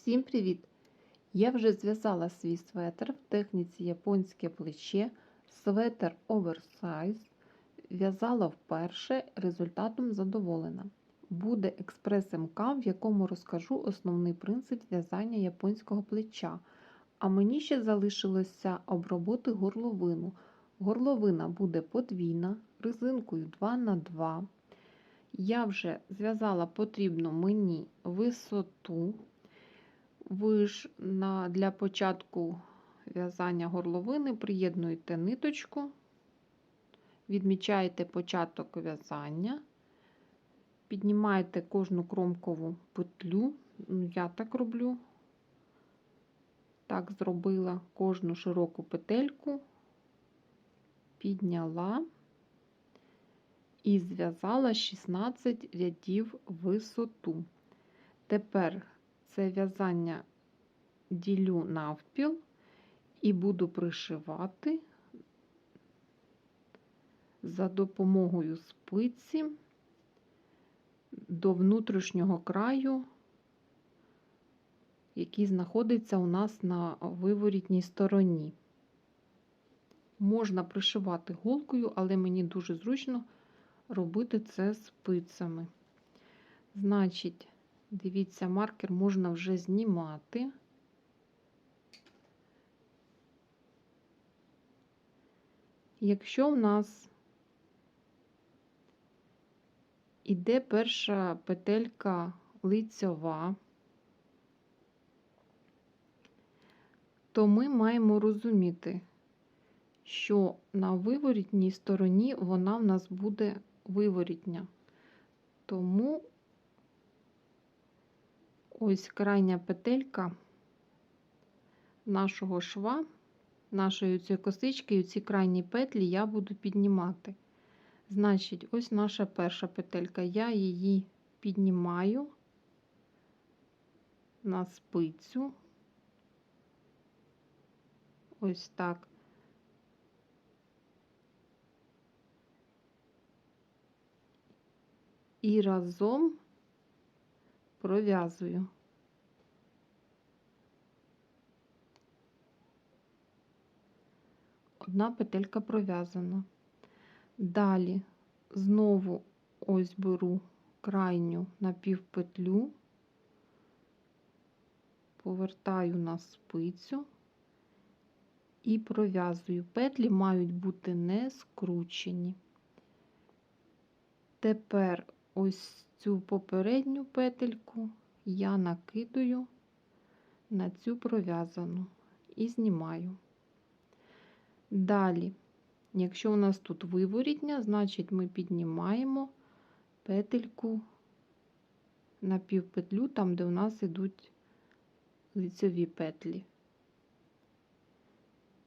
Всім привіт! Я вже зв'язала свій светр в техніці японське плече, светр оверсайз. В'язала вперше, результатом задоволена. Буде експрес-МК, в якому розкажу основний принцип в'язання японського плеча. А мені ще залишилося обробити горловину. Горловина буде подвійна, резинкою 2х2. Я вже зв'язала потрібну мені висоту. Ви ж на, для початку в'язання горловини приєднуєте ниточку, відмічаєте початок в'язання, піднімаєте кожну кромкову петлю. Ну, Я так роблю, так зробила кожну широку петельку, підняла і зв'язала 16 рядів висоту. Тепер це в'язання ділю навпіл і буду пришивати за допомогою спиці до внутрішнього краю, який знаходиться у нас на виворітній стороні. Можна пришивати голкою, але мені дуже зручно робити це спицями. Значить, дивіться, маркер можна вже знімати. Якщо в нас іде перша петелька лицьова, то ми маємо розуміти, що на виворітній стороні вона в нас буде виворітня. Тому ось крайня петелька нашого шва, нашої цієї косички, і ці крайні петлі я буду піднімати. Значить, ось наша перша петелька, я її піднімаю на спицю. Ось так. І разом пров'язую. Одна петелька пров'язана. Далі знову ось беру крайню напівпетлю, повертаю на спицю і пров'язую. Петлі мають бути не скручені. Тепер ось цю попередню петельку я накидаю на цю пров'язану і знімаю. Далі, якщо у нас тут виворітня, значить ми піднімаємо петельку на півпетлю, там, де у нас йдуть лицеві петлі.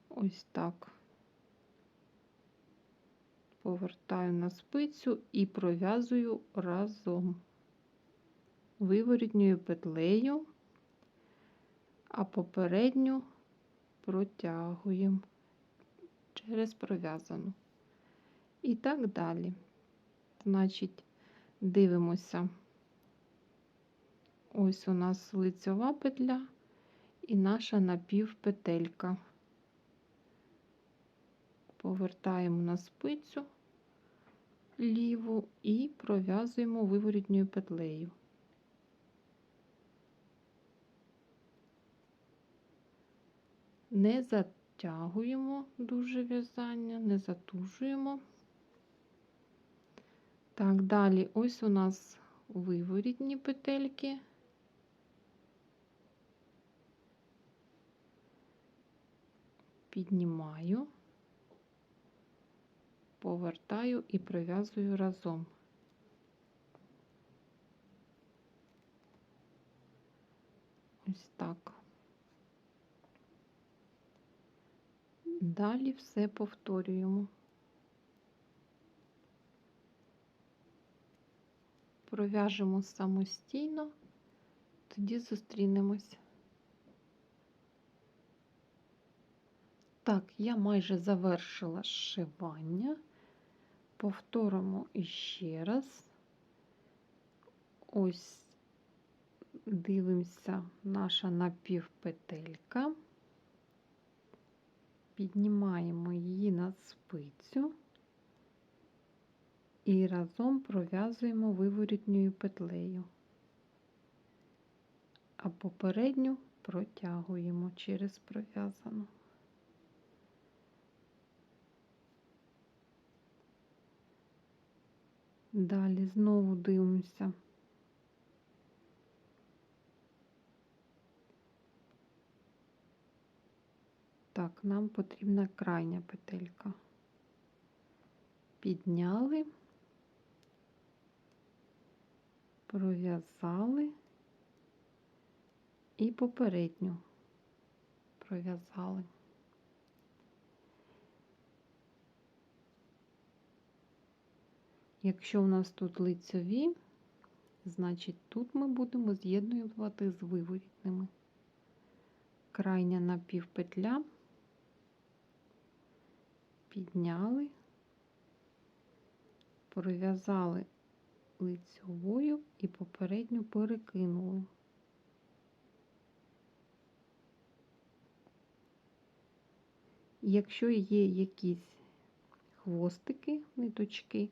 Ось так. Повертаю на спицю і пров'язую разом виворітньою петлею, а попередню протягуємо через пров'язану. І так далі. Значить, дивимося, ось у нас лицьова петля і наша напівпетелька. Повертаємо на спицю ліву і пров'язуємо виворітньою петлею. Не затягуємо дуже в'язання, не затужуємо. Так, далі ось у нас виворітні петельки. Піднімаю повертаю і пров'язую разом. Ось так. Далі все повторюємо. Пров'яжемо самостійно, тоді зустрінемось. Так, я майже завершила зшивання. Повторимо іще раз. Ось Дивимося, наша напівпетелька. Піднімаємо її на спицю і разом пров'язуємо виворітньою петлею, а попередню протягуємо через пров'язану. Далі знову дивимося. Так, нам потрібна крайня петелька. Підняли, пров'язали і попередню пров'язали. Якщо у нас тут лицьові, значить тут ми будемо з'єднувати з виворітними. Крайня напівпетля, підняли, пров'язали лицьовою і попередню перекинули. Якщо є якісь хвостики, ниточки,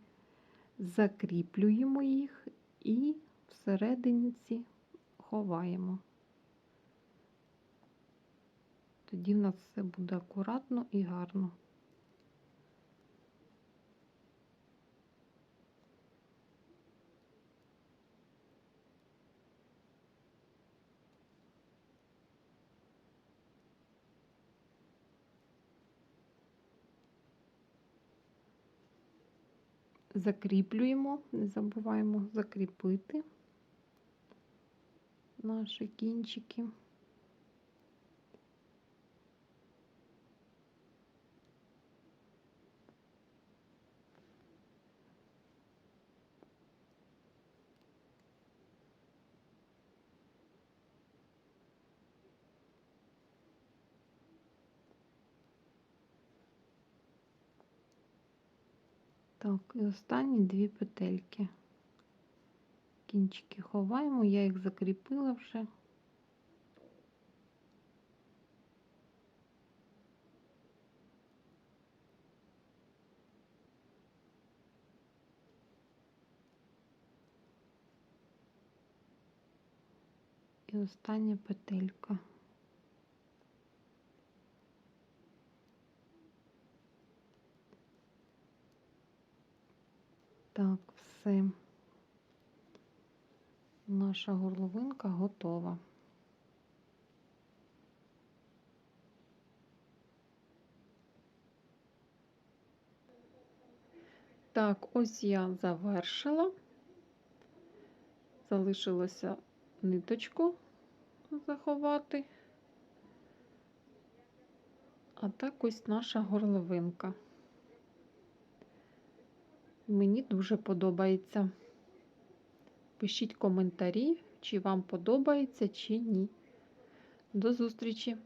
закріплюємо їх і всерединці ховаємо. Тоді в нас все буде акуратно і гарно. Закріплюємо, не забуваємо закріпити наші кінчики. Так, і останні дві петельки. Кінчики ховаємо, я їх закріпила вже. І остання петелька. Так, все. Наша горловинка готова. Так, ось я завершила. Залишилося ниточку заховати. А так ось наша горловинка. Мені дуже подобається. Пишіть коментарі, чи вам подобається, чи ні. До зустрічі!